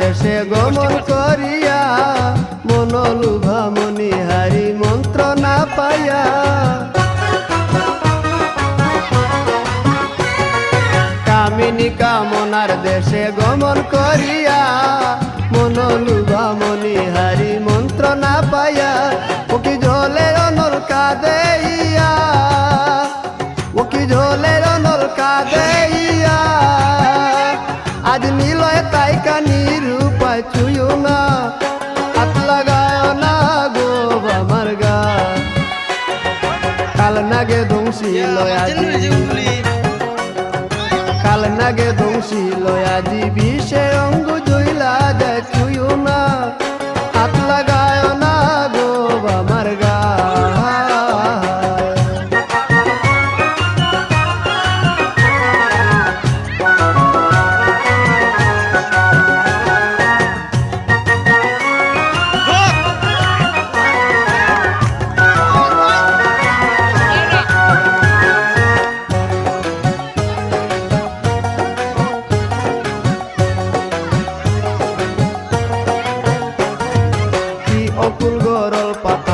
দেশে গমন করিয়া মন লুভামনি হারি মন্ত্র না পাইয়া। কামিনী কামনার দেশে গমন করিয়া, মনলুভা মনিহারি নিলয় তাই কানি রূপায় ছুঁয়ো না হাত লাগায় না গো আমার গা কাল নাগে দংশি লয়া কাল নাগে দংশি লয়াজি বিষে অকুল গরল পাতা।